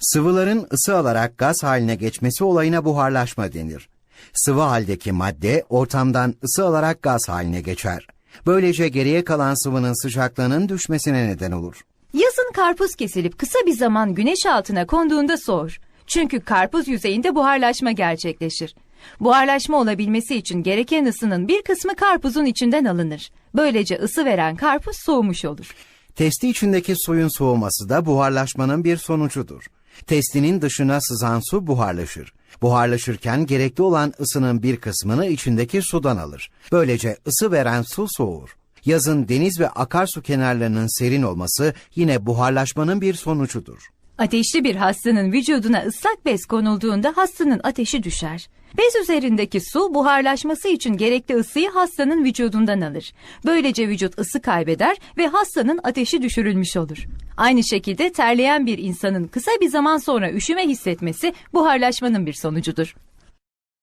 Sıvıların ısı alarak gaz haline geçmesi olayına buharlaşma denir. Sıvı haldeki madde ortamdan ısı alarak gaz haline geçer. Böylece geriye kalan sıvının sıcaklığının düşmesine neden olur. Yazın karpuz kesilip kısa bir zaman güneş altına konduğunda soğur. Çünkü karpuz yüzeyinde buharlaşma gerçekleşir. Buharlaşma olabilmesi için gereken ısının bir kısmı karpuzun içinden alınır. Böylece ısı veren karpuz soğumuş olur. Testi içindeki suyun soğuması da buharlaşmanın bir sonucudur. Testinin dışına sızan su buharlaşır. Buharlaşırken gerekli olan ısının bir kısmını içindeki sudan alır. Böylece ısı veren su soğur. Yazın deniz ve akarsu kenarlarının serin olması yine buharlaşmanın bir sonucudur. Ateşli bir hastanın vücuduna ıslak bez konulduğunda hastanın ateşi düşer. Bez üzerindeki su buharlaşması için gerekli ısıyı hastanın vücudundan alır. Böylece vücut ısı kaybeder ve hastanın ateşi düşürülmüş olur. Aynı şekilde terleyen bir insanın kısa bir zaman sonra üşüme hissetmesi buharlaşmanın bir sonucudur.